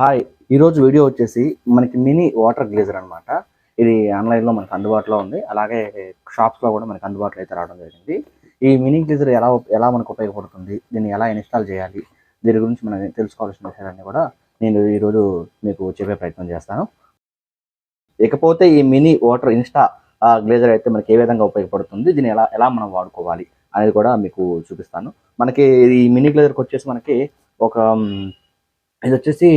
Hi. ఈరోజు video వచ్చేసి మనకి మినీ వాటర్ గ్లేజర్ అనమాట ఇది ఆన్లైన్లో మనకు అందుబాటులో ఉంది. అలాగే షాప్స్లో కూడా మనకు అందుబాటులో అయితే రావడం జరిగింది. ఈ మినీ గ్లేజర్ ఎలా ఎలా మనకు ఉపయోగపడుతుంది? దీన్ని ఎలా ఇన్స్టాల్ చేయాలి? దీని గురించి మనం తెలుసుకోవాల్సిన విషయాలన్నీ కూడా నేను ఈరోజు మీకు చెప్పే ప్రయత్నం చేస్తాను. ఇకపోతే ఈ మినీ వాటర్ ఇన్స్టా గ్లేజర్ అయితే మనకి ఏ విధంగా ఉపయోగపడుతుంది? దీన్ని ఎలా ఎలా మనం వాడుకోవాలి? అనేది కూడా మీకు చూపిస్తాను. మనకి ఈ మినీ గ్లేజర్కి వచ్చేసి మనకి ఒక ఇది వచ్చేసి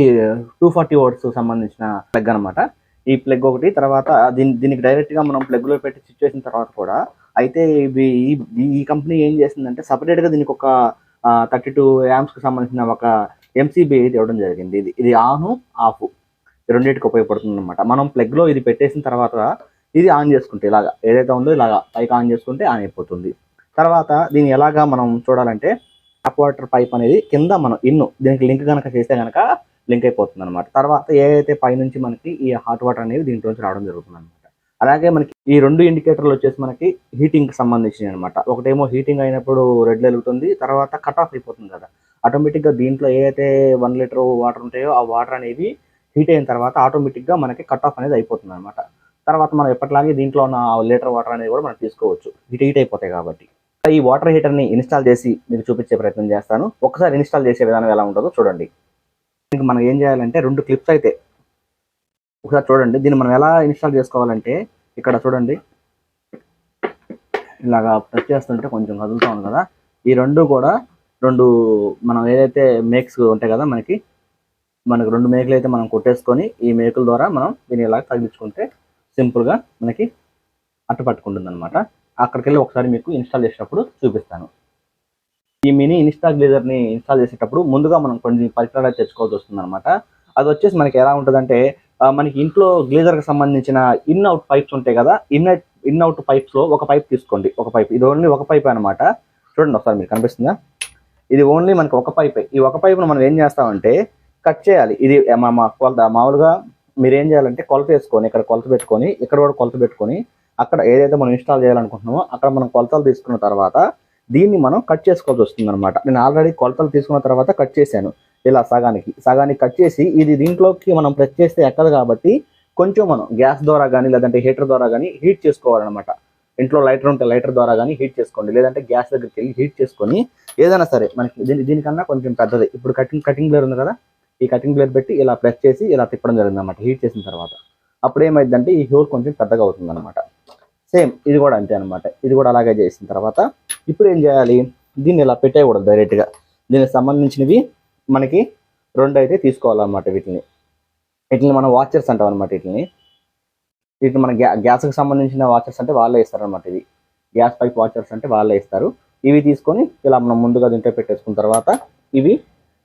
టూ ఫార్టీ ఓట్స్ సంబంధించిన ప్లగ్ అన్నమాట. ఈ ప్లగ్ ఒకటి తర్వాత దీని దీనికి డైరెక్ట్గా మనం ప్లగ్లో పెట్టి స్విచ్ చేసిన తర్వాత కూడా అయితే ఇవి ఈ- ఈ- కంపెనీ ఏం చేసిందంటే సపరేట్గా దీనికి ఒక థర్టీ టూ కి సంబంధించిన ఒక ఎంసీబీ అయితే ఇవ్వడం జరిగింది. ఇది ఇది ఆన్ ఆఫ్. రెండింటికి ఉపయోగపడుతుంది అనమాట మనం ప్లగ్లో ఇది పెట్టేసిన తర్వాత ఇది ఆన్ చేసుకుంటే ఇలాగా ఏదైతే ఉందో ఇలాగా పైకి ఆన్ చేసుకుంటే ఆన్ అయిపోతుంది. తర్వాత దీన్ని ఎలాగా మనం చూడాలంటే వాటర్ పైప్ అనేది కింద మనం ఇన్ను దీనికి లింక్ కనుక చేస్తే కనుక లింక్ అయిపోతుంది అనమాట తర్వాత ఏదైతే పైనుంచి మనకి ఈ హాట్ వాటర్ అనేది దీంట్లోంచి రావడం జరుగుతుంది అనమాట అలాగే మనకి ఈ రెండు ఇండికేటర్లు వచ్చేసి మనకి హీటింగ్కి సంబంధించినవి అనమాట ఒకటేమో హీటింగ్ అయినప్పుడు రెడ్ వెలుగుతుంది తర్వాత కట్ ఆఫ్ అయిపోతుంది కదా. ఆటోమేటిక్గా దీంట్లో ఏదైతే వన్ లీటర్ వాటర్ ఉంటాయో ఆ వాటర్ అనేవి హీట్ అయిన తర్వాత ఆటోమేటిక్గా మనకి కట్ ఆఫ్ అనేది అయిపోతుంది అనమాట తర్వాత మనం ఎప్పటిలాగే దీంట్లో ఉన్న లీటర్ వాటర్ అనేది కూడా మనం తీసుకోవచ్చు. హీట్ హీట్ అయిపోతాయి కాబట్టి. ఈ వాటర్ హీటర్ని ఇన్స్టాల్ చేసి మీకు చూపించే ప్రయత్నం చేస్తాను. ఒకసారి ఇన్స్టాల్ చేసే విధానం ఎలా ఉంటుందో చూడండి. దీనికి మనం ఏం చేయాలంటే రెండు క్లిప్స్ అయితే ఒకసారి చూడండి. దీన్ని మనం ఎలా ఇన్స్టాల్ చేసుకోవాలంటే ఇక్కడ చూడండి. ఇలాగా ప్రెస్ చేస్తుంటే కొంచెం కదులుతూ ఉంది కదా. ఈ రెండు కూడా రెండు మనం ఏదైతే మేక్స్ ఉంటాయి కదా మనకి మనకు రెండు మేకలు అయితే మనం కొట్టేసుకొని ఈ మేకుల ద్వారా మనం దీన్ని ఇలా తగిలించుకుంటే సింపుల్గా మనకి అట్టు పట్టుకుంటుంది అనమాట అక్కడికి వెళ్ళి ఒకసారి మీకు ఇన్స్టాల్ చేసినప్పుడు చూపిస్తాను. ఈ మినీ ఇన్స్టా గ్లేజర్ని ఇన్స్టాల్ చేసేటప్పుడు ముందుగా మనం కొన్ని పరికరాలు తెచ్చుకోవాల్సి వస్తుంది అనమాట అది వచ్చేసి మనకి ఎలా ఉంటుందంటే మనకి ఇంట్లో గ్లేజర్కి సంబంధించిన ఇన్ అవుట్ పైప్స్ ఉంటాయి కదా ఇన్ ఇన్ అవుట్ పైప్స్లో ఒక పైప్ తీసుకోండి. ఒక పైప్ ఇది ఓన్లీ ఒక పైప్ అనమాట చూడండి ఒకసారి మీకు కనిపిస్తుందా? ఇది ఓన్లీ మనకి ఒక పైప్. ఈ ఒక పైప్ను మనం ఏం చేస్తామంటే కట్ చేయాలి. ఇది మా మా కొలత మామూలుగా మీరు ఏం చేయాలంటే కొలత వేసుకొని ఇక్కడ కొలత పెట్టుకొని ఇక్కడ కూడా కొలత పెట్టుకొని అక్కడ ఏదైతే మనం ఇన్స్టాల్ చేయాలనుకుంటున్నామో అక్కడ మనం కొలతలు తీసుకున్న తర్వాత దీన్ని మనం కట్ చేసుకోవాల్సి వస్తుంది అనమాట నేను ఆల్రెడీ కొలతలు తీసుకున్న తర్వాత కట్ చేశాను. ఇలా సగానికి. సగానికి కట్ చేసి ఇది దీంట్లోకి మనం ప్రెస్ చేస్తే ఎక్కదు కాబట్టి కొంచెం మనం గ్యాస్ ద్వారా కానీ లేదంటే హీటర్ ద్వారా కానీ హీట్ చేసుకోవాలన్నమాట. ఇంట్లో లైటర్ ఉంటే లైటర్ ద్వారా కానీ హీట్ చేసుకోండి. లేదంటే గ్యాస్ దగ్గరికి వెళ్ళి హీట్ చేసుకొని ఏదైనా సరే మనకి దీని దీనికన్నా కొంచెం పెద్దది. ఇప్పుడు కటింగ్ కటింగ్ బ్లేర్ ఉంది కదా? ఈ కటింగ్ బ్లేర్ పెట్టి ఇలా ప్రెస్ చేసి ఇలా తిప్పడం జరిగింది అనమాట హీట్ చేసిన తర్వాత. అప్పుడు ఏమైందంటే ఈ హోల్ కొంచెం పెద్దగా అవుతుంది అనమాట సేమ్ ఇది కూడా అంతే అనమాట ఇది కూడా అలాగే చేసిన తర్వాత ఇప్పుడు ఏం చేయాలి? దీన్ని ఇలా పెట్టేయకూడదు డైరెక్ట్గా దీనికి సంబంధించినవి మనకి రెండు అయితే తీసుకోవాలన్నమాట వీటిని. వీటిని మనం వాచర్స్ అంటాం అనమాట వీటిని. వీటిని మన గ్యా గ్యాస్కి సంబంధించిన వాచర్స్ అంటే వాళ్ళే ఇస్తారు అనమాట ఇది గ్యాస్ పైప్ వాచర్స్ అంటే వాళ్ళే ఇస్తారు. ఇవి తీసుకొని ఇలా మనం ముందుగా దీంట్లో పెట్టేసుకున్న తర్వాత ఇవి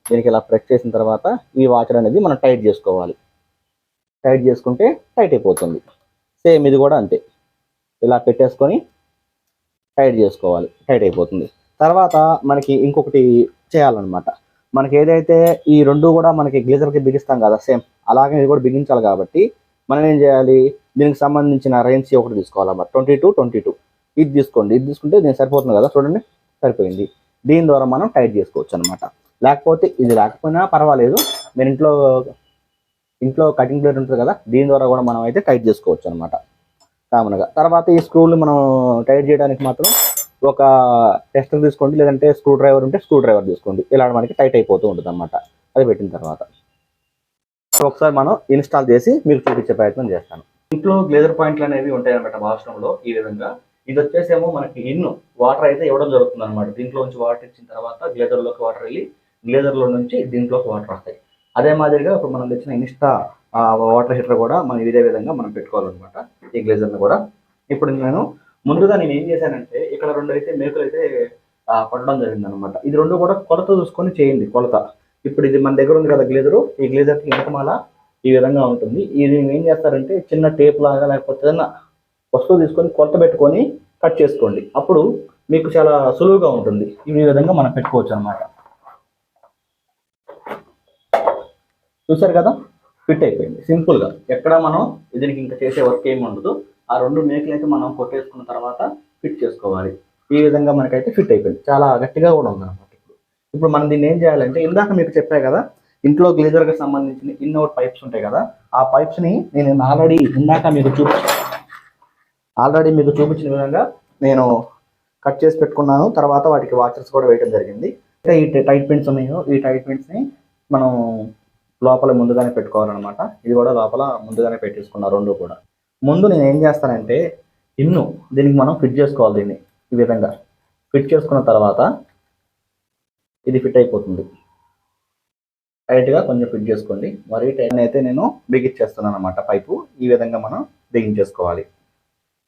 దీనికి ఇలా ప్రెస్ చేసిన తర్వాత ఈ వాచర్ అనేది మనం టైట్ చేసుకోవాలి. టైట్ చేసుకుంటే టైట్ అయిపోతుంది. సేమ్ ఇది కూడా అంతే. ఇలా పెట్టేసుకొని టైట్ చేసుకోవాలి. టైట్ అయిపోతుంది. తర్వాత మనకి ఇంకొకటి చేయాలన్నమాట. మనకి ఏదైతే ఈ రెండు కూడా మనకి గ్లీజర్కి బిగిస్తాం కదా సేమ్ అలాగే ఇది కూడా బిగించాలి కాబట్టి మనం ఏం చేయాలి? దీనికి సంబంధించిన రేంజ్ ఒకటి తీసుకోవాలన్నమాట. Twenty two twenty two. ఇది తీసుకోండి ఇది తీసుకుంటే దీనికి సరిపోతుంది కదా చూడండి సరిపోయింది. దీని ద్వారా మనం టైట్ చేసుకోవచ్చు అనమాట లేకపోతే ఇది లేకపోయినా పర్వాలేదు. మీరు ఇంట్లో ఇంట్లో కటింగ్ ప్లేట్ ఉంటుంది కదా దీని ద్వారా కూడా మనం అయితే టైట్ చేసుకోవచ్చు అనమాట కామన్గా. తర్వాత ఈ స్క్రూలు మనం టైట్ చేయడానికి మాత్రం ఒక టెస్టర్ తీసుకోండి. లేదంటే స్క్రూ డ్రైవర్ ఉంటే స్క్రూ డ్రైవర్ తీసుకోండి. ఇలా మనకి టైట్ అయిపోతూ ఉంటుంది అనమాట అది పెట్టిన తర్వాత. సో ఒకసారి మనం ఇన్స్టాల్ చేసి మీకు చూపించే ప్రయత్నం చేస్తాను. ఇంట్లో గ్లేజర్ పాయింట్లు అనేవి ఉంటాయి అనమాట వాష్రూమ్లో ఈ విధంగా. ఇది వచ్చేసేమో మనకి ఇన్ను వాటర్ అయితే ఇవ్వడం జరుగుతుంది అనమాట దీంట్లో నుంచి వాటర్ ఇచ్చిన తర్వాత గ్లేజర్లోకి వాటర్ వెళ్ళి గ్లేజర్లో నుంచి దీంట్లోకి వాటర్ వస్తాయి. అదే మాదిరిగా ఇప్పుడు మనం తెచ్చిన ఇన్స్టా వాటర్ హీటర్ కూడా మనం ఇదే విధంగా మనం పెట్టుకోవాలన్నమాట ఈ గ్లేజర్ని కూడా. ఇప్పుడు నేను ముందుగా నేను ఏం చేశానంటే ఇక్కడ రెండు అయితే మేకులు అయితే కొట్టడం జరిగింది అనమాట ఇది రెండు కూడా కొలత చూసుకొని చేయండి కొలత. ఇప్పుడు ఇది మన దగ్గర ఉంది కదా గ్లేజరు ఈ గ్లేజర్కి వెనకమాల ఈ విధంగా ఉంటుంది. ఇది ఏం చేస్తారంటే చిన్న టేప్ లాగా లేకపోతే ఏదైనా వస్తువు తీసుకొని కొలత పెట్టుకొని కట్ చేసుకోండి. అప్పుడు మీకు చాలా సులువుగా ఉంటుంది. ఈ విధంగా మనం పెట్టుకోవచ్చు అనమాట చూసారు కదా? ఫిట్ అయిపోయింది. సింపుల్గా. ఎక్కడ మనం దీనికి ఇంకా చేసే వర్క్ ఏమి ఉండదు. ఆ రెండు మేకలు అయితే మనం కొట్టేసుకున్న తర్వాత ఫిట్ చేసుకోవాలి. ఈ విధంగా మనకైతే ఫిట్ అయిపోయింది. చాలా గట్టిగా కూడా ఉంది అనమాట ఇప్పుడు. ఇప్పుడు మనం దీన్ని ఏం చేయాలంటే ఇందాక మీకు చెప్పా కదా ఇంట్లో గ్లేజర్కి సంబంధించిన ఇన్నోట్ పైప్స్ ఉంటాయి కదా ఆ పైప్స్ని నేను ఆల్రెడీ ఇందాక మీకు చూపి ఆల్రెడీ మీకు చూపించిన విధంగా నేను కట్ చేసి పెట్టుకున్నాను. తర్వాత వాటికి వాచర్స్ కూడా వేయడం జరిగింది. అంటే ఈ టైట్ పిన్స్ ఉన్నాయో ఈ టైట్ పిన్స్ మనం లోపల ముందుగానే పెట్టుకోవాలన్నమాట. ఇది కూడా లోపల ముందుగానే పెట్టేసుకున్నా రెండు కూడా. ముందు నేను ఏం చేస్తానంటే ఇన్ను దీనికి మనం ఫిట్ చేసుకోవాలి దీన్ని ఈ విధంగా. ఫిట్ చేసుకున్న తర్వాత ఇది ఫిట్ అయిపోతుంది. టైట్గా కొంచెం ఫిట్ చేసుకోండి. మరి టైట్ అయితే నేను బిగించేస్తున్నాను అనమాట పైపు. ఈ విధంగా మనం బిగించేసుకోవాలి.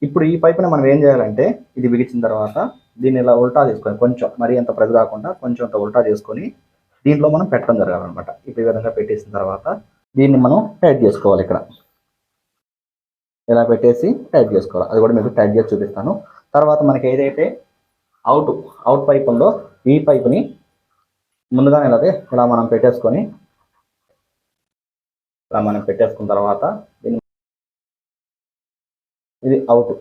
ఇప్పుడు ఈ పైపుని మనం ఏం చేయాలంటే ఇది బిగించిన తర్వాత దీన్ని ఇలా ఉల్టా చేసుకొని కొంచెం మరీ అంత ప్రెస్ కాకుండా కొంచెం అంత ఉల్టా చేసుకొని దీంట్లో మనం పెట్టడం జరగాలన్నమాట. ఇప్పుడు ఈ విధంగా పెట్టేసిన తర్వాత దీన్ని మనం టైట్ చేసుకోవాలి ఇక్కడ. ఇలా పెట్టేసి టైట్ చేసుకోవాలి? అది కూడా మీకు టైట్ చేసి చూపిస్తాను. తర్వాత మనకి ఏదైతే అవుట్ అవుట్ పైప్ ఉందో ఈ పైప్ని ముందుగానే ఇలాగే ఇలా మనం పెట్టేసుకొని ఇలా మనం పెట్టేసుకున్న తర్వాత దీన్ని ఇది అవుట్.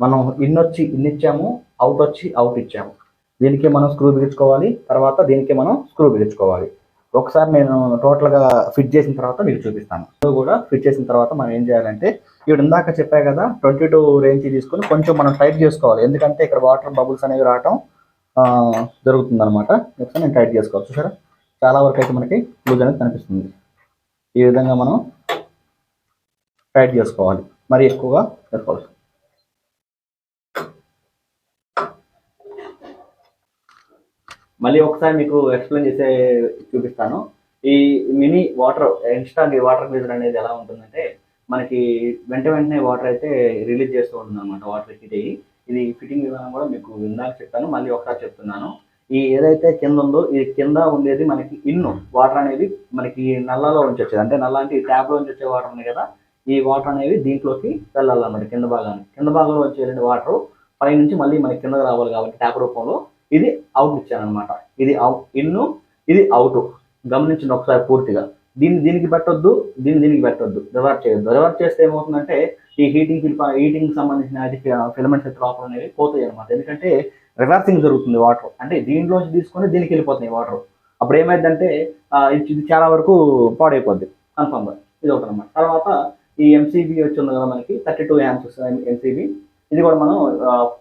మనం ఇన్ వచ్చి ఇన్ ఇచ్చాము అవుట్ వచ్చి అవుట్ ఇచ్చాము. దీనికి మనం స్క్రూ బిగించుకోవాలి. తర్వాత దీనికి మనం స్క్రూ బిగించుకోవాలి. ఒకసారి నేను టోటల్గా ఫిట్ చేసిన తర్వాత మీకు చూపిస్తాను. ఇది కూడా ఫిట్ చేసిన తర్వాత మనం ఏం చేయాలంటే ఇప్పుడు ఇందాక చెప్పా కదా ట్వంటీ టూ రేంజ్ తీసుకొని కొంచెం మనం టైట్ చేసుకోవాలి. ఎందుకంటే ఇక్కడ వాటర్ బబుల్స్ అనేవి రావటం జరుగుతుంది అనమాట ఒకసారి నేను టైట్ చేసుకోవచ్చు సరే చాలా వరకు అయితే మనకి లూజ్ అనేది కనిపిస్తుంది. ఈ విధంగా మనం టైట్ చేసుకోవాలి. మరి ఎక్కువగా చేసుకోవాలి. మళ్ళీ ఒకసారి మీకు ఎక్స్ప్లెయిన్ చేసే చూపిస్తాను. ఈ mini water insta water geyser అనేది ఎలా ఉంటుందంటే మనకి వెంట వెంటనే వాటర్ అయితే రిలీజ్ చేస్తూ ఉంటుంది అనమాట వాటర్ హీట్ అయ్యి. ఇది ఫిట్టింగ్ విధానం కూడా మీకు ఇందాక చెప్తాను మళ్ళీ ఒకసారి చెప్తున్నాను. ఈ ఏదైతే కింద ఉందో ఈ కింద ఉండేది మనకి ఇన్ను. వాటర్ అనేది మనకి నల్లలో నుంచి వచ్చేది. అంటే నల్ల అంటే ఈ ట్యాప్లో నుంచి వచ్చే వాటర్ ఉన్నాయి కదా ఈ వాటర్ అనేవి దీంట్లోకి వెళ్ళాలన్నమాట కింద భాగానికి. కింద భాగంలో వచ్చే వాటర్ పై నుంచి మళ్ళీ మనకి కిందకి రావాలి కాబట్టి ట్యాప్ రూపంలో. ఇది అవుట్ ఇచ్చానమాట ఇది అవుట్ ఇన్ను ఇది అవుట్ గమనించండి ఒకసారి పూర్తిగా. దీన్ని దీనికి పెట్టొద్దు దీన్ని దీనికి పెట్టొద్దు. రివర్ట్ చేయొద్దు. రివర్ట్ చేస్తే ఏమవుతుందంటే ఈ హీటింగ్ హీటింగ్ సంబంధించిన అది ఫిలమెంట్స్ లోపల అనేవి పోతాయి అనమాట ఎందుకంటే రివర్సింగ్ జరుగుతుంది వాటర్ అంటే దీంట్లోంచి తీసుకొని దీనికి వెళ్ళిపోతున్నాయి వాటర్ అప్పుడు ఏమైందంటే ఇది చాలా వరకు పాడైపోద్ది. కన్ఫర్మ్ ఇది ఒకటి అనమాట తర్వాత ఈ ఎంసీబీ వచ్చి ఉంది కదా మనకి థర్టీ టూ యాంప్స్ ఎంసీబీ ఇది కూడా మనం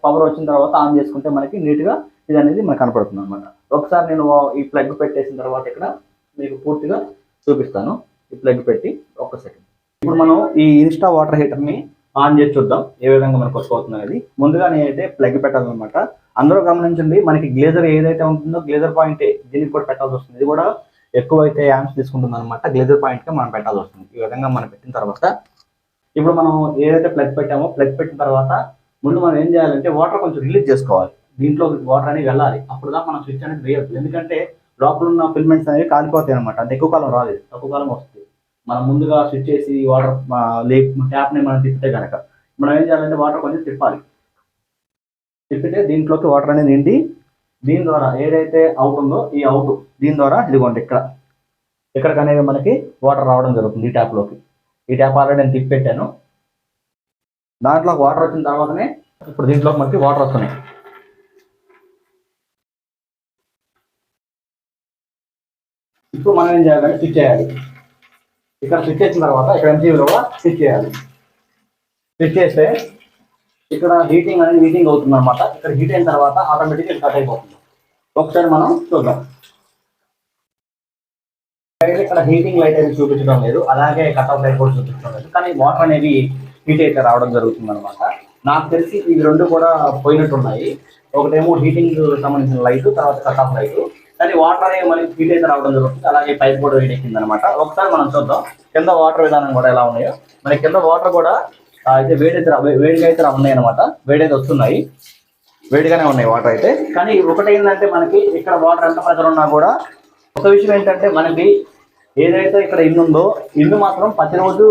పవర్ వచ్చిన తర్వాత ఆన్ చేసుకుంటే మనకి నీట్గా ఇది అనేది మనకు కనపడుతుంది అనమాట ఒకసారి నేను ఈ ప్లగ్ పెట్టేసిన తర్వాత ఇక్కడ మీకు పూర్తిగా చూపిస్తాను. ఈ ప్లగ్ పెట్టి ఒక్క సెకండ్. ఇప్పుడు మనం ఈ ఇన్స్టా వాటర్ హీటర్ని ఆన్ చేసి చూద్దాం ఏ విధంగా మనకు వస్తుంది అనేది ముందుగా నేనైతే ప్లగ్ పెట్టాలన్నమాట. అందరూ గమనించండి మనకి గ్లేజర్ ఏదైతే ఉంటుందో గ్లేజర్ పాయింట్ దీనికి కూడా పెట్టాల్సి వస్తుంది. ఇది కూడా ఎక్కువ అయితే యాంప్స్ తీసుకుంటుంది అనమాట గ్లేజర్ పాయింట్కే మనం పెట్టాల్సి వస్తుంది. ఈ విధంగా మనం పెట్టిన తర్వాత ఇప్పుడు మనం ఏదైతే ప్లగ్ పెట్టామో ప్లగ్ పెట్టిన తర్వాత ముందు మనం ఏం చేయాలంటే వాటర్ కొంచెం రిలీజ్ చేసుకోవాలి. దీంట్లో వాటర్ అనేది వెళ్ళాలి. అప్పుడు దాకా మనం స్విచ్ అనేది వేయద్దు. ఎందుకంటే లోపల ఉన్న ఫిల్మెంట్స్ అనేవి కాలిపోతాయి అనమాట అంటే ఎక్కువ కాలం రాలేదు. తక్కువ కాలం వస్తుంది. మనం ముందుగా స్విచ్ చేసి వాటర్ లే ట్యాప్ని మనం తిప్పితే కనుక మనం ఏం చేయాలంటే వాటర్ కొంచెం తిప్పాలి. తిప్పితే దీంట్లోకి వాటర్ అనేది నిండి దీని ద్వారా ఏదైతే అవుట్ ఉందో ఈ అవుట్ దీని ద్వారా ఇదిగోండి ఇక్కడ. ఇక్కడికి అనేది మనకి వాటర్ రావడం జరుగుతుంది ఈ ట్యాప్లోకి ఈ ట్యాప్ ఆల్రెడీ నేను తిప్పి పెట్టాను దాంట్లో వాటర్ వచ్చిన తర్వాతనే ఇప్పుడు దీంట్లోకి మనకి వాటర్ వస్తున్నాయి. ఇప్పుడు మనం ఏం చేయాలంటే స్విచ్ చేయాలి. ఇక్కడ స్విచ్ చేసిన తర్వాత ఇక్కడ ఎంసీబీలో కూడా స్విచ్ చేయాలి. స్విచ్ చేస్తే ఇక్కడ హీటింగ్ అనేది హీటింగ్ అవుతుంది అనమాట ఇక్కడ హీట్ అయిన తర్వాత ఆటోమేటిక్గా కట్ అయిపోతుంది. ఒకసారి మనం చూద్దాం. అయితే ఇక్కడ హీటింగ్ లైట్ అనేది చూపించడం లేదు. అలాగే కట్ ఆఫ్ లైట్ కూడా చూపించడం లేదు. కానీ వాటర్ అనేది హీట్ అయితే రావడం జరుగుతుంది అనమాట నాకు తెలిసి ఇవి రెండు కూడా పోయినట్టున్నాయి ఒకటేమో హీటింగ్ సంబంధించిన లైట్ తర్వాత కట్ ఆఫ్ లైట్ కానీ వాటర్ అనేది మళ్ళీ హీట్ అయితే రావడం జరుగుతుంది. అలాగే పైప్ కూడా హీట్ ఎక్కింది అనమాట ఒకసారి మనం చూద్దాం కింద వాటర్ విధానం కూడా ఎలా ఉన్నాయో. మరి కింద వాటర్ కూడా అయితే వేడైతే వేడిగా అయితే ఉన్నాయి అనమాట వేడైతే వస్తున్నాయి. వేడిగానే ఉన్నాయి వాటర్ అయితే. కానీ ఒకటి ఏంటంటే మనకి ఇక్కడ వాటర్ ఎంత ప్రెషర్ ఉన్నా కూడా ఒక విషయం ఏంటంటే మనకి ఏదైతే ఇక్కడ ఇల్లు ఉందో ఇల్లు మాత్రం ప్రతిరోజు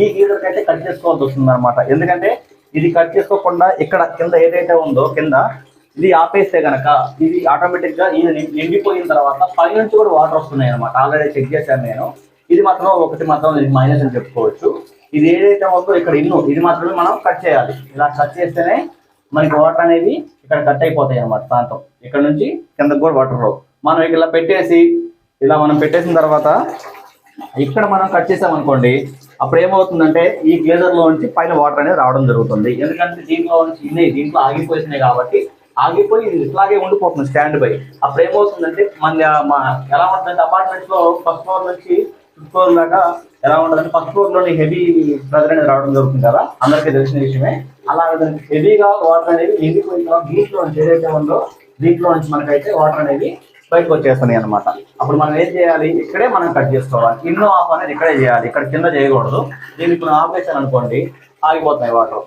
ఈ గీజర్కి అయితే కట్ చేసుకోవాల్సి వస్తుంది అనమాట ఎందుకంటే ఇది కట్ చేసుకోకుండా ఇక్కడ కింద ఏదైతే ఉందో కింద ఇది ఆపేస్తే గనక ఇది ఆటోమేటిక్గా ఇది నిండిపోయిన తర్వాత పై నుంచి కూడా వాటర్ వస్తున్నాయి అనమాట ఆల్రెడీ చెక్ చేశాను నేను. ఇది మాత్రం ఒకటి మాత్రం మైనస్ అని చెప్పుకోవచ్చు. ఇది ఏదైతే ఉందో ఇక్కడ ఇన్ను ఇది మాత్రమే మనం కట్ చేయాలి. ఇలా కట్ చేస్తేనే మనకి వాటర్ అనేవి ఇక్కడ కట్ అయిపోతాయి అనమాట ప్రాంతం. ఇక్కడ నుంచి కిందకు కూడా వాటర్ రావు. మనం ఇలా పెట్టేసి ఇలా మనం పెట్టేసిన తర్వాత ఇక్కడ మనం కట్ చేసాం అనుకోండి అప్పుడు ఏమవుతుందంటే ఈ గ్లేజర్లో నుంచి పైన వాటర్ అనేది రావడం జరుగుతుంది. ఎందుకంటే దీంట్లో నుంచి ఇన్ని దీంట్లో ఆగిపోతున్నాయి కాబట్టి ఆగిపోయి ఇది ఇట్లాగే ఉండిపోతుంది స్టాండ్ బై అప్పుడు ఏమవుతుందంటే మన ఎలా ఉంటుందంటే అపార్ట్మెంట్స్లో ఫస్ట్ ఫ్లోర్ నుంచి ఫిఫ్త్ ఫ్లోర్ దాకా ఎలా ఉంటుందంటే ఫస్ట్ ఫ్లోర్లోని హెవీ ప్రెజర్ అనేది రావడం జరుగుతుంది కదా అందరికీ తెలిసిన విషయమే. అలా హెవీగా వాటర్ అనేది ఎగిపోయిన తర్వాత దీంట్లో నుంచి ఏదైతే ఉందో దీంట్లో నుంచి మనకైతే వాటర్ అనేది బయటకు వచ్చేస్తున్నాయి అనమాట అప్పుడు మనం ఏం చేయాలి? ఇక్కడే మనం కట్ చేసుకోవాలి. ఇన్నో ఆఫ్ అనేది ఇక్కడే చేయాలి. ఇక్కడ కింద చేయకూడదు. దీన్ని ఇప్పుడు ఆపేసాను అనుకోండి ఆగిపోతున్నాయి వాటర్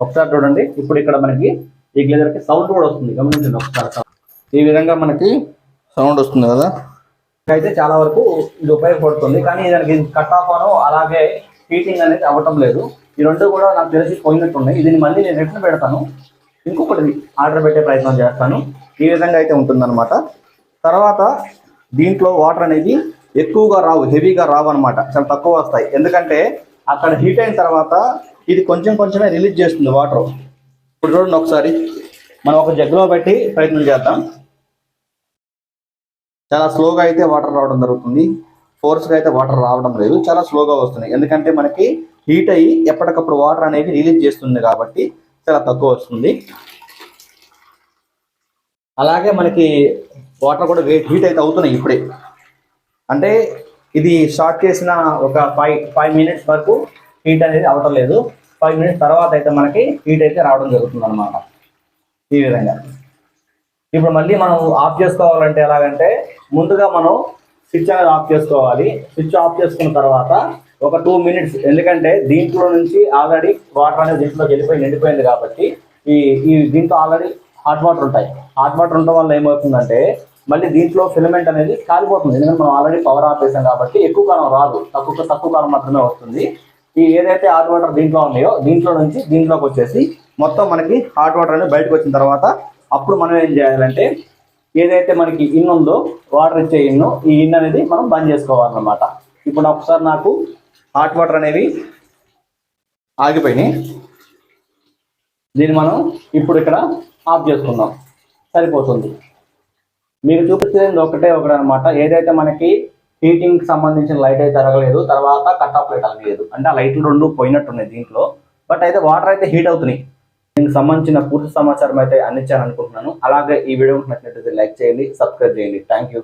ఒకసారి చూడండి. ఇప్పుడు ఇక్కడ మనకి ఈ గ్లేజర్కి సౌండ్ కూడా వస్తుంది. గమనించండి ఒకసారి ఈ విధంగా మనకి సౌండ్ వస్తుంది కదా. అయితే చాలా వరకు ఇది ఉపయోగపడుతుంది. కానీ దానికి కట్ ఆఫ్ అను అలాగే హీటింగ్ అనేది అవ్వటం లేదు. ఈ రెండు కూడా నాకు తెలిసి పోయినట్టున్నాయి. దీన్ని మళ్ళీ నేను రిటర్న్ పెడతాను. ఇంకొకటి ఆర్డర్ పెట్టే ప్రయత్నం చేస్తాను. ఈ విధంగా అయితే ఉంటుందన్నమాట. తర్వాత దీంట్లో వాటర్ అనేది ఎక్కువగా రావు హెవీగా రావు అనమాట చాలా తక్కువ వస్తాయి. ఎందుకంటే అక్కడ హీట్ అయిన తర్వాత ఇది కొంచెం కొంచెమే రిలీజ్ చేస్తుంది వాటర్ ఇప్పుడు చూడండి ఒకసారి. మనం ఒక జగ్గులో పెట్టి ప్రయత్నం చేద్దాం. చాలా స్లోగా అయితే వాటర్ రావడం జరుగుతుంది. ఫోర్స్గా అయితే వాటర్ రావడం లేదు. చాలా స్లోగా వస్తుంది. ఎందుకంటే మనకి హీట్ అయ్యి ఎప్పటికప్పుడు వాటర్ అనేది రిలీజ్ చేస్తుంది కాబట్టి చాలా తక్కువ వస్తుంది. అలాగే మనకి వాటర్ కూడా వెయిట్ హీట్ అయితే అవుతున్నాయి ఇప్పుడే. అంటే ఇది స్టార్ట్ చేసిన ఒక ఫైవ్ ఫైవ్ మినిట్స్ వరకు హీట్ అనేది అవటం లేదు. ఫైవ్ మినిట్స్ తర్వాత అయితే మనకి హీట్ అయితే రావడం జరుగుతుంది అనమాట ఈ విధంగా. ఇప్పుడు మళ్ళీ మనం ఆఫ్ చేసుకోవాలంటే ఎలాగంటే ముందుగా మనం స్విచ్ అనేది ఆఫ్ చేసుకోవాలి. స్విచ్ ఆఫ్ చేసుకున్న తర్వాత ఒక టూ మినిట్స్ ఎందుకంటే దీంట్లో నుంచి ఆల్రెడీ వాటర్ అనేది దీంట్లో వెళ్ళిపోయి నిండిపోయింది కాబట్టి ఈ ఈ దీంట్లో ఆల్రెడీ హాట్ వాటర్ ఉంటాయి. హాట్ వాటర్ ఉండడం వల్ల ఏమవుతుందంటే మళ్ళీ దీంట్లో ఫిలమెంట్ అనేది కాలిపోతుంది. ఎందుకంటే మనం ఆల్రెడీ పవర్ ఆఫ్ చేసాం కాబట్టి ఎక్కువ కాలం రాదు. తక్కువ తక్కువ కాలం మాత్రమే వస్తుంది. ఈ ఏదైతే హాట్ వాటర్ దీంట్లో ఉన్నాయో దీంట్లో నుంచి దీంట్లోకి వచ్చేసి మొత్తం మనకి హాట్ వాటర్ అనేది బయటకు వచ్చిన తర్వాత అప్పుడు మనం ఏం చేయాలంటే ఏదైతే మనకి ఇన్ ఉందో వాటర్ ఇచ్చే ఇన్ను ఈ ఇన్ అనేది మనం బంద్ చేసుకోవాలన్నమాట. ఇప్పుడు ఒకసారి నాకు హాట్ వాటర్ అనేవి ఆగిపోయినాయి. దీన్ని మనం ఇప్పుడు ఇక్కడ ఆఫ్ చేసుకుందాం. సరిపోతుంది. మీరు చూపించేది ఒకటే ఒకటి అనమాట ఏదైతే మనకి హీటింగ్ సంబంధించిన లైట్ అయితే తరగలేదు తర్వాత కట్ ఆఫ్ లైట్ అలగలేదు. అంటే ఆ లైట్లు రెండు పోయినట్టున్నాయి దీంట్లో. బట్ అయితే వాటర్ అయితే హీట్ అవుతున్నాయి. దీనికి సంబంధించిన పూర్తి సమాచారం అయితే అందించాలనుకుంటున్నాను. అలాగే ఈ వీడియో నచ్చినట్లయితే లైక్ చేయండి సబ్స్క్రైబ్ చేయండి. Thank you